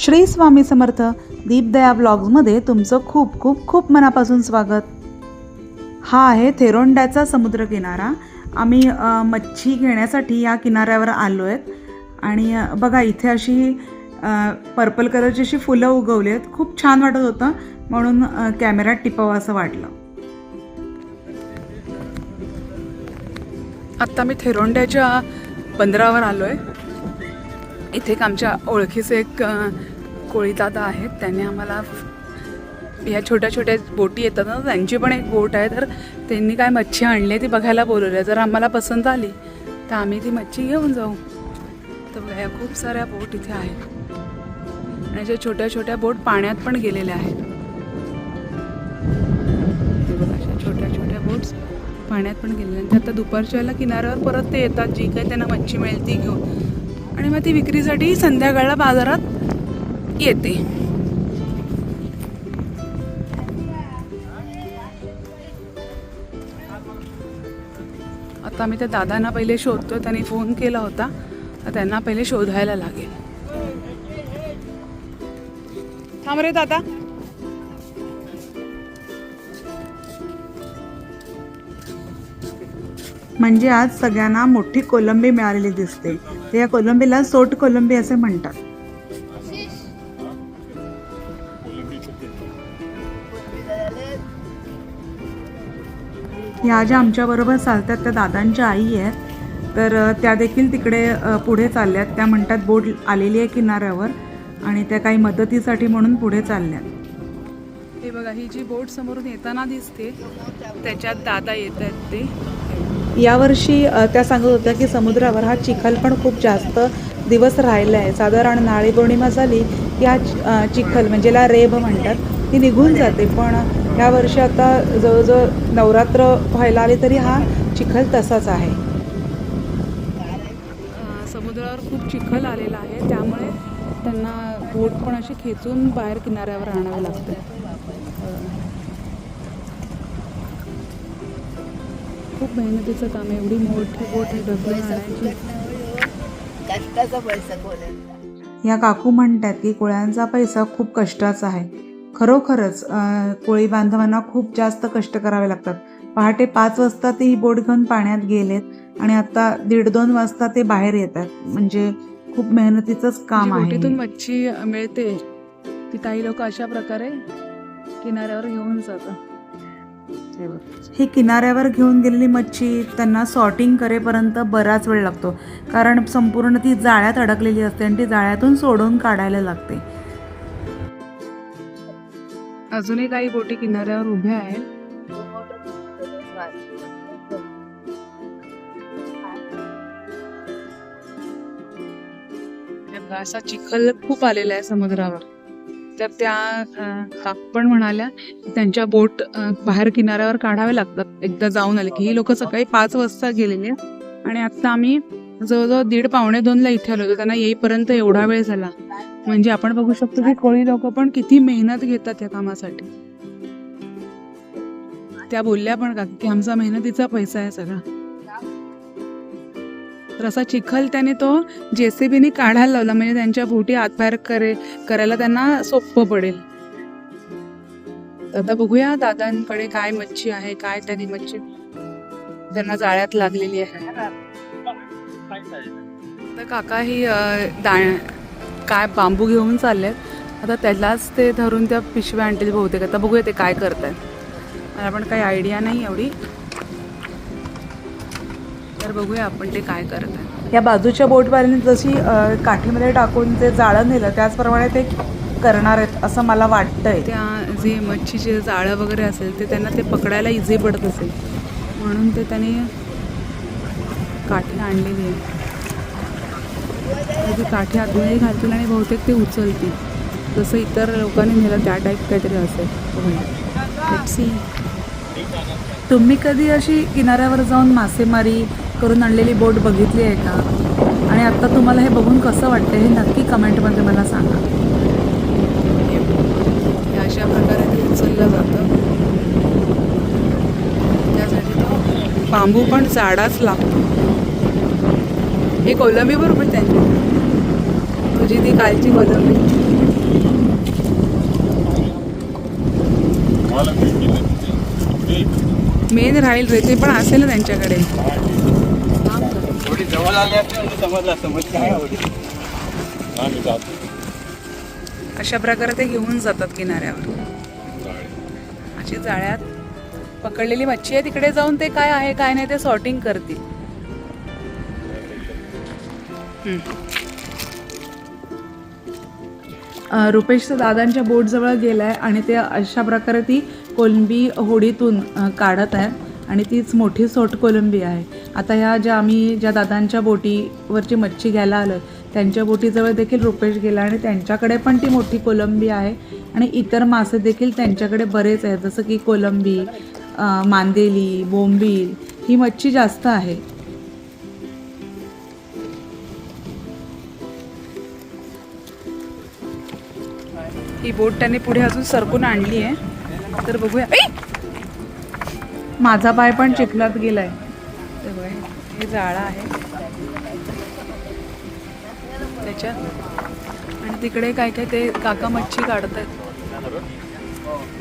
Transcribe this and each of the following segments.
श्री स्वामी समर्थ दीपदया ब्लॉग्समध्ये तुमचं खूप खूप खूप मनापासून स्वागत. हा आहे थेरोंड्याचा समुद्रकिनारा. आम्ही मच्छी घेण्यासाठी या किनाऱ्यावर आलो आहेत आणि बघा इथे अशी पर्पल कलरची अशी फुलं उगवली आहेत. खूप छान वाटत होतं. म्हणून कॅमेऱ्यात टिपावं असं वाटलं. आत्ता मी थेरोंड्याच्या बंदरावर आलो आहे इथे एक आमच्या ओळखीचे एक कोळीदादा आहेत त्यांनी आम्हाला ह्या छोट्या छोट्या बोटी येतात ना त्यांची पण एक बोट आहे. तर त्यांनी काय मच्छी आणली आहे ती बघायला बोलवली जर आम्हाला पसंत आली तर आम्ही ती मच्छी घेऊन जाऊ. तर बघा ह्या खूप साऱ्या बोट इथे आहेत. आणि ज्या छोट्या छोट्या बोट पाण्यात पण गेलेल्या आहेत. बघा, अशा छोट्या छोट्या बोट्स पाण्यात पण गेलेल्या आहेत. आता दुपारच्या वेळेला किनाऱ्यावर परत ते येतात. जी काही त्यांना मच्छी मिळते घेऊन. आणि मग ती विक्रीसाठी संध्याकाळला बाजारात येते. आता मी त्या दादांना पहिले शोधतो त्यांनी फोन केला होता तर त्यांना पहिले शोधायला लागेल. थांब रे दादा. म्हणजे आज सगळ्यांना मोठी कोलंबी मिळालेली दिसते. तर या कोलंबीला सोट कोलंबी असे म्हणतात. ह्या ज्या आमच्याबरोबर चालतात त्या दादांच्या आई आहेत तर त्या देखील तिकडे पुढे चालल्यात. त्या म्हणतात बोट आलेली आहे किनाऱ्यावर आणि त्या काही मदतीसाठी म्हणून पुढे चालल्यात. हे बघा ही जी बोट समोरून येताना दिसते त्याच्यात दादा येत आहेत ते. यावर्षी त्या सांगत होत्या की समुद्रावर हा चिखल पण खूप जास्त दिवस राहिला आहे साधारण नाळी पौर्णिमा झाली की हा चिखल म्हणजे ला रेब म्हणतात ती निघून जाते. पण ह्या वर्षी आता जवळजवळ नवरात्र व्हायला आली तरी हा चिखल तसाच आहे. समुद्रावर खूप चिखल आलेला आहे. त्यामुळे त्यांना बोट पण अशी खेचून बाहेर किनाऱ्यावर आणावे लागते. खूप मेहनतीचं काम आहे. एवढी मोठी बोट आहे. ढकलून आणायची. कष्टाचा पैसा या काकू म्हणतात की कोळ्यांचा पैसा खूप कष्टाचा आहे. खरोखरच कोळी बांधवांना खूप जास्त कष्ट करावे लागतात. पहाटे पाच वाजता ते ही बोट घेऊन पाण्यात गेलेत आणि आता दीड दोन वाजता ते बाहेर येतात. म्हणजे खूप मेहनतीचंच काम आहे. बोटीतून मच्छी मिळते. ती काही लोक अशा प्रकारे किनाऱ्यावर घेऊन जातात. ही किनाऱ्यावर घेऊन गेलेली मच्छी त्यांना सॉर्टिंग करेपर्यंत बराच वेळ लागतो. कारण संपूर्ण ती जाळ्यात अडकलेली असते आणि ती जाळ्यातून सोडून काढायला लागते. अजूनही काही बोटी किनाऱ्यावर उभ्या आहेत. असा चिखल खूप आलेला आहे समुद्रावर. तर त्या अं, पण म्हणाल्या त्यांच्या बोट बाहेर किनाऱ्यावर काढावे लागतात. एकदा जाऊन आले की. ही लोक सकाळी पाच वाजता गेलेली. आहेत आणि आता आम्ही जवळजवळ दीड पावणे दोनला इथे आलो होतो. त्यांना येईपर्यंत एवढा वेळ झाला. म्हणजे आपण बघू शकतो की कोळी लोक पण किती मेहनत घेतात या कामासाठी. त्या बोलल्या पण का की आमचा मेहनतीचा पैसा आहे सगळा. तर असा चिखल त्याने तो जेसीबीने काढायला लावला. म्हणजे त्यांच्या बोटी आतबाहेर करे करायला त्यांना सोपं पडेल. आता बघूया दादांकडे काय मच्छी आहे काय त्यांनी मच्छी त्यांना जाळ्यात लागलेली आहे. तर काका ही अ, दा काय बांबू घेऊन चाललेत. आता त्यालाच ते धरून त्या पिशव्या आणतील बहुतेक. आता बघूया ते काय करतायत. मला पण काही आयडिया नाही एवढी. तर बघूया आपण ते काय करत आहे या बाजूच्या बोटवाल्याने जशी काठीमध्ये टाकून ते जाळं नेलं त्याचप्रमाणे ते करणार आहेत असं मला वाटतंय. त्या जे मच्छीचे जाळं वगैरे असेल ते त्यांना ते पकडायला इझी पडत असेल. म्हणून ते त्यांनी काठीला आणलेली आहे ती काठी आतमध्ये घालतील आणि बहुतेक ते उचलतील. जसं इतर लोकांनी नेलं त्या टाईप काहीतरी असेल. Let's तुम्ही कधी अशी किनाऱ्यावर जाऊन मासेमारी करून आणलेली बोट बघितली आहे का? आणि आत्ता तुम्हाला हे बघून कसं वाटतं हे नक्की कमेंटमध्ये मला सांगा हे अशा प्रकारे ते उचललं जातं त्यासाठी तो बांबू पण जाडाच लागतो. हे कोलंबी बरोबर त्यांची तुझी ती कालची कोलंबी. मेन राहील रे ते पण असेल ना त्यांच्याकडे. अशा प्रकारे ते घेऊन जातात किनाऱ्यावर. अशी जाळ्यात पकडलेली मच्छी आहे तिकडे जाऊन ते काय आहे काय नाही ते सॉर्टिंग करतील. रुपेश दादांच्या बोटजवळ गेलाय आणि ते अशा प्रकारे ती कोलंबी होडीतून काढत आहे आणि तीच मोठी सोट कोलंबी आहे. आता ह्या ज्या आम्ही ज्या दादांच्या बोटीवरची मच्छी घ्यायला आलो त्यांच्या बोटीजवळ देखील रुपेश गेला आणि त्यांच्याकडे पण ती मोठी कोलंबी आहे आणि इतर मासे देखील त्यांच्याकडे बरेच आहेत जसं की कोलंबी मांदेली बोंबील ही मच्छी जास्त आहे. ही बोट त्याने पुढे अजून सरकून आणली आहे. तर बघूया! माझा पाय पण चिखलात गेलाय. तर बघा हे जाळा आहे. त्याच्यात. आणि तिकडे काय काय ते काका मच्छी काढतात हे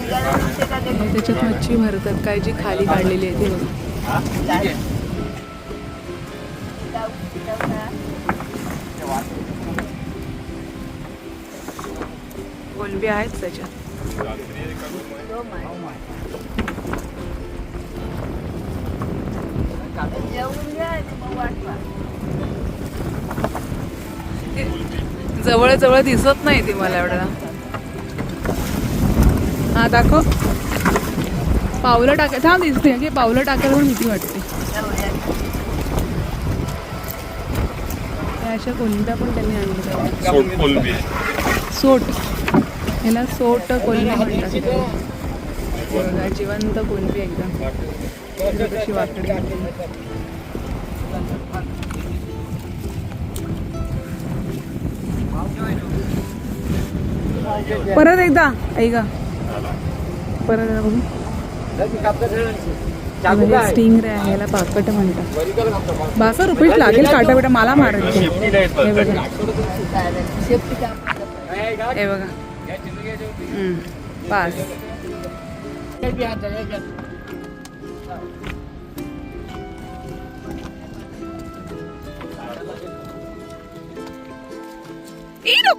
त्याच्यात मच्छी भरतात काय जी खाली काढलेली आहे ती बघा. कोलंबी आहेत त्याच्यात. जवळ जवळ दिसत नाही ती मला एवढं. हा दाखव. पावलं टाका थांब दिसते की पावलं टाकायला पण भीती वाटते. अशा कोलंब्या पण त्यांनी आणल्या. सोट ह्याला सोट. कोलंबी म्हणतात. जिवंत कोलंबी एकदम. कशी वाकडी परत एकदा ऐका. परत बघू स्टिंग रे आहे याला पाकट म्हणतात. बासा लागेल काटा बिटा मला मारायचे हे बघा. हे पास.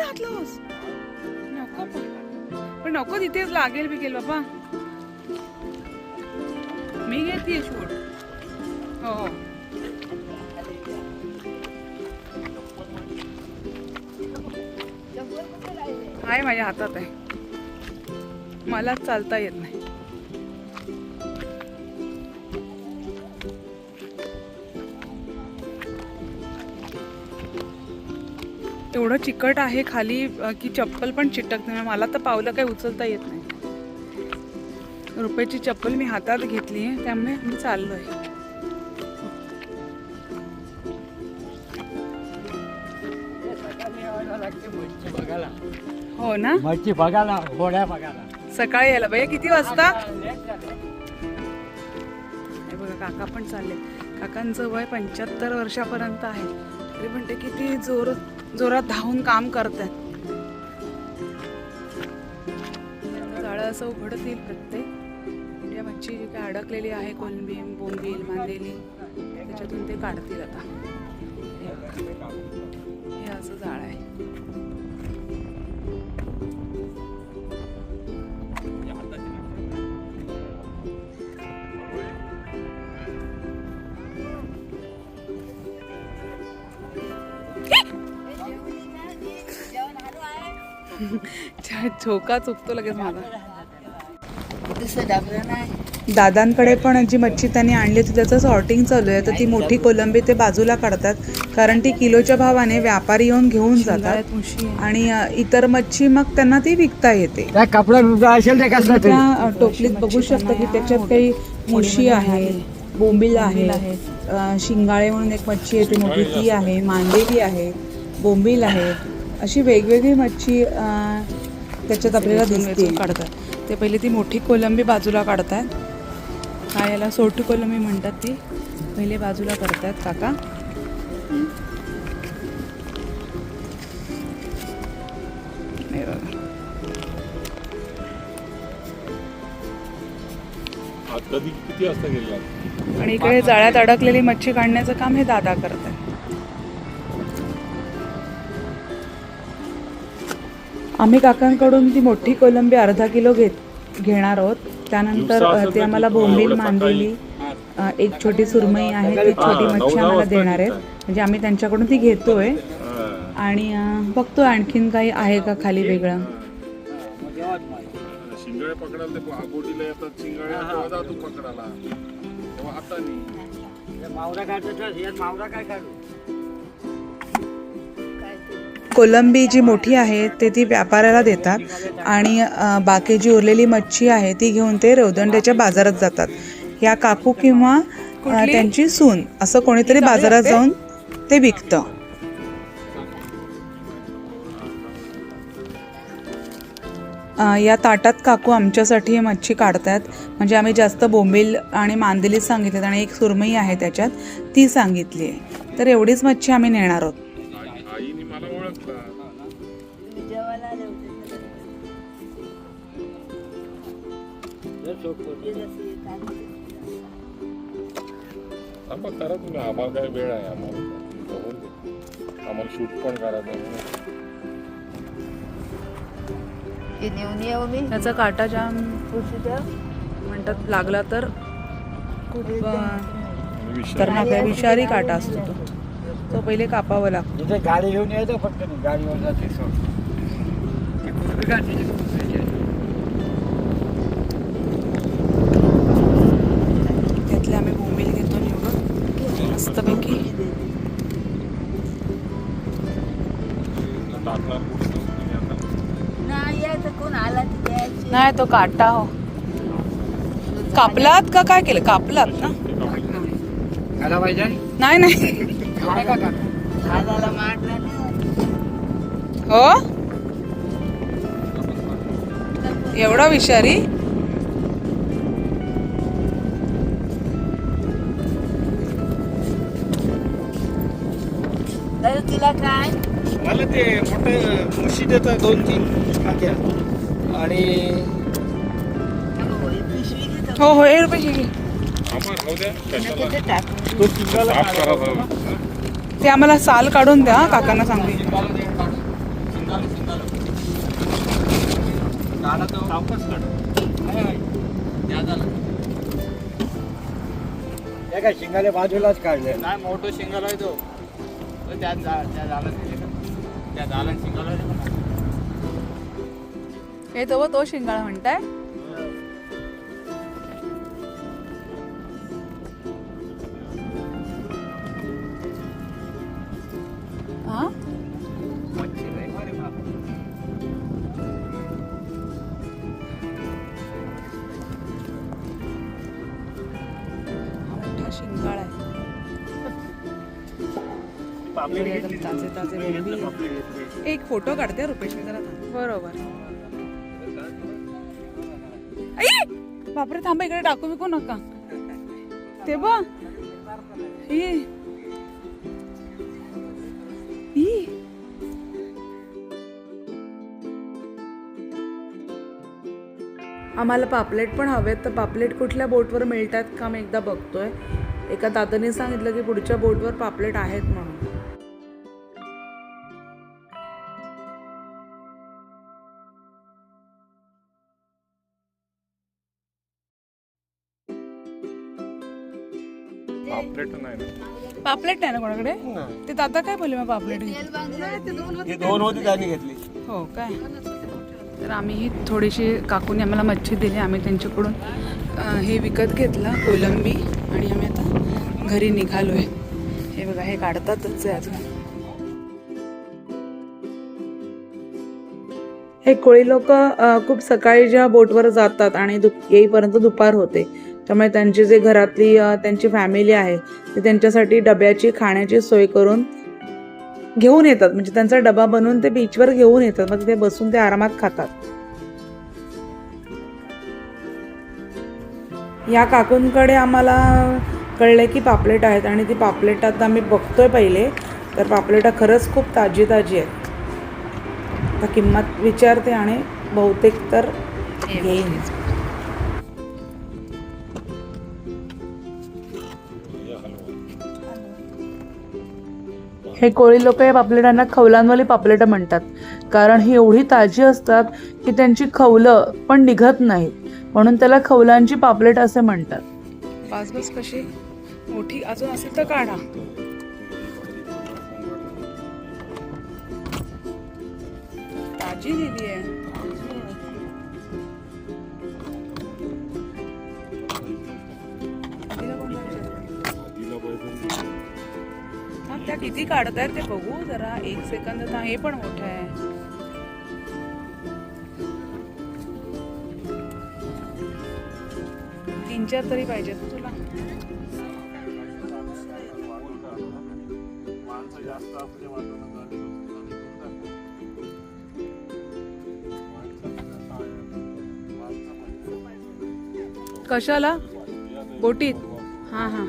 हात लावस. पण नको तिथेच लागेल बिगेल बाबा. मी घेते शूट हो हो. आहे माझ्या हातात आहे. मला चालता येत नाही. एवढं चिकट आहे खाली की चप्पल पण चिटकत नाही. मला तर पावलं काही उचलता येत नाही. रुपयाची चप्पल मी हातात घेतली आहे त्यामुळे मी चाललो आहे हो ना? मच्छी बघायला गोड्या बघायला. सकाळी यायला. पाहिजे किती वाजता? बघा काका पण चालले. काकांचं वय पंच्याहत्तर वर्षापर्यंत आहे. तरी पण ते किती जोर जोरात धावून काम करतात जाळं असं उघडतील प्रत्येक. या मच्छी जी काय अडकलेली आहे कोलंबीम बोंबील मांदेली त्याच्यातून ते काढतील आता. हे हे असं जाळ आहे. झोका चुकतो लगेच माझा. दादांकडे पण जी मच्छी त्यांनी आणली होती त्याचं सॉर्टिंग चालू आहे. तर ती मोठी कोलंबी ते बाजूला काढतात कारण ती किलोच्या भावाने व्यापारी येऊन घेऊन जातात. आणि इतर मच्छी मग त्यांना ती विकता येते. त्या टोपलीत बघू शकता की त्याच्यात काही मुशी आहे बोंबील आहे शिंगाळे म्हणून एक मच्छी आहे ती मोठी ती आहे मांदेली आहे बोंबील आहे. अशी वेगवेगळी मच्छी अ, त्याच्यात आपल्याला दिसते काढतात. ते पहिले ती मोठी कोलंबी बाजूला काढतात. हा याला सोटी कोलंबी म्हणतात ती. पहिले बाजूला करतात काका? आणि इकडे जाळ्यात अडकलेली मच्छी काढण्याचं काम हे दादा करतात. आम्ही काकांकडून ती मोठी कोलंबी अर्धा किलो घेत घेणार आहोत. त्यानंतर ते आम्हाला बोंबील मांदेली एक छोटी सुरमई आहे ती छोटी मच्छी आम्हाला देणार आहेत. म्हणजे आम्ही त्यांच्याकडून ती घेतोय. आणि अ, बघतोय आणखीन काही आहे का खाली वेगळं. शिंगाळे पकडायला ते बोटीला येतात. शिंगाळे तेव्हा जातो पकडायला. तेव्हा हाताने मावरा मावरा काय काढू कोलंबी जी मोठी आहे ते ती व्यापाऱ्याला देतात आणि बाकी जी उरलेली मच्छी आहे ती घेऊन ते रेवदंड्याच्या बाजारात जातात. या काकू किंवा त्यांची सून असं कोणीतरी बाजारात जाऊन ते विकतं. या ताटात काकू आमच्यासाठी ही मच्छी काढतात. म्हणजे आम्ही जास्त बोंबील आणि मांदेली सांगितल्यात आणि एक सुरमई आहे त्याच्यात ती सांगितली आहे. तर एवढीच मच्छी आम्ही नेणार आहोत. थांबा करा तुम्ही. आम्हाला काय वेळ आहे आम्हाला. आम्हाला शूट पण करायचं त्याचा काटा जाम म्हणतात लागला तर खूप विषारी काटा असतो तो. तो पहिले कापावा लागतो. तिथे गाडी घेऊन यायचं फक्त नाही गाडीवर जाते सोड ती कुठली गाडी तिची कुठली आहे? त्यातले आम्ही बोंबील घेतो निवडून मस्तपैकी. टाकणार कुठे तुम्ही आता नाही यायचं कोण आला नाही तो काटा हो. कापलात का? काय केलं? कापलात ना? पाहिजे? नाही नाही. हो? एवढा विषारी? तिला काय? मला ते मोठे म्हशी देतात दोन तीन आणि हो हो एक रुपये राहू द्या. तो ते आम्हाला साल काढून द्या हा, काकांना सांगते. काय शिंगाले बाजूलाच काढले. नाही मोठं शिंगल आहे तो. तो त्यात जा त्या झाला त्या झाला शिंगल हे तो तो शिंगाळा म्हणताय. एकदम ताजे ताजे. एक फोटो काढते रुपेश मी जरा थांब. बरोबर आई! बापरे थांबा इकडे टाकू बिकू नका ते बघ ई. ई. आम्हाला पापलेट पण हवेत तर पापलेट कुठल्या बोटवर मिळतात का मी एकदा बघतोय एका दादाने सांगितलं की पुढच्या बोटवर पापलेट आहेत म्हणून पापलेट नाही ना. पापलेट नाही ना कोणाकडे? ते दादा काय बोलले मग पापलेट? ही दोन होती त्यांनी घेतली. हो काय? तर आम्ही ही थोडीशी काकूने आम्हाला मच्छी दिली. आम्ही त्यांच्याकडून अं, हे विकत घेतलं कोलंबी. आणि आम्ही आता घरी निघालो आहे हे बघा हे काढतातच आहे अजून. हे कोळी लोक खूप सकाळी जेव्हा बोटवर जातात आणि दुप येईपर्यंत दुपार होते. त्यामुळे त्यांची जे घरातली त्यांची फॅमिली आहे ते त्यांच्यासाठी डब्याची खाण्याची सोय करून घेऊन येतात. म्हणजे त्यांचा डबा बनवून ते बीचवर घेऊन येतात. मग तिथे बसून ते आरामात खातात. या काकूंकडे आम्हाला कळलं की पापलेट आहेत आणि ती पापलेट आता आम्ही बघतोय पहिले. तर पापलेटा खरंच खूप ताजी ताजी आहेत. आता किंमत विचारते आणि बहुतेक तर घेईन. हे कोळी लोक या पापलेटांना खवलांवाली पापलेटं म्हणतात. कारण ही एवढी ताजी असतात की त्यांची खवलं पण निघत नाहीत. म्हणून त्याला खवलांची पापलेट असे म्हणतात. बस बस कशी? मोठी अजून असेल तर काढा. ताजी दिली आहे. हा त्या किती काढत आहेत ते बघू जरा एक सेकंद तर हे पण मोठं आहे. तीन चार तरी पाहिजेत तुला. कशाला? बोटीत? हा हा.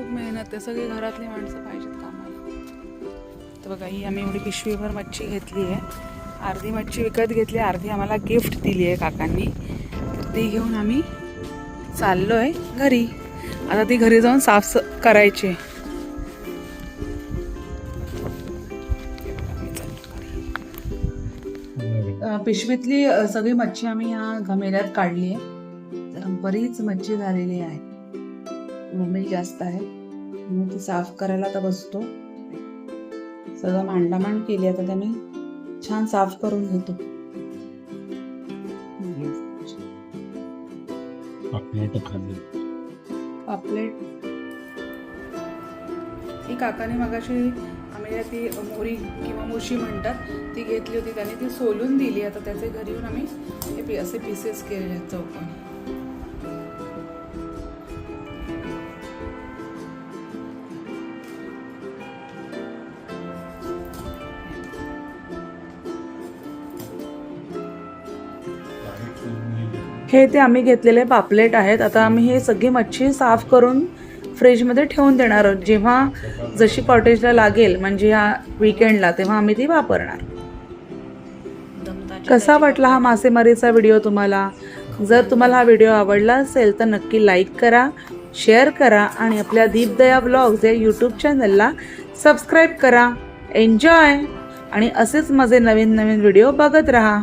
खूप मेहनत आहे. सगळी घरातली माणसं पाहिजेत कामाला. तर बघा ही आम्ही एवढी पिशवीभर मच्छी घेतली आहे. अर्धी मच्छी विकत घेतली अर्धी आम्हाला गिफ्ट दिली आहे काकांनी. तर ती घेऊन आम्ही चाललो आहे घरी. आता ती घरी जाऊन साफ करायची आहे. पिशवीतली सगळी मच्छी आम्ही ह्या घमेल्यात काढली आहे. बरीच मच्छी झालेली आहे. बोंबील जास्त आहे. म्हणून ती साफ करायला आता बसतो. सगळं मांडामांड केली आता त्याने छान साफ करून घेतो. पापलेट ही काकाने मगाशी आम्ही ती मोरी किंवा मुशी म्हणतात ती घेतली होती. त्याने ती सोलून दिली. आता त्याचे घरी येऊन आम्ही हे असे पीसेस केलेले आहेत चौकोनी. हे ते आम्ही घेतलेले पापलेट आहेत. आता आम्ही हे सगळी मच्छी साफ करून फ्रीजमध्ये ठेवून देणार आहोत. जेव्हा जशी कॉटेजला लागेल म्हणजे या विकेंडला तेव्हा आम्ही ती वापरणार. कसा वाटला हा मासेमारीचा व्हिडिओ तुम्हाला? जर तुम्हाला हा व्हिडिओ आवडला असेल तर नक्की लाईक करा शेअर करा आणि आपल्या दीपदया ब्लॉग्स या यूट्यूब चॅनलला सबस्क्राईब करा. एन्जॉय आणि असेच माझे नवीन नवीन व्हिडिओ बघत राहा.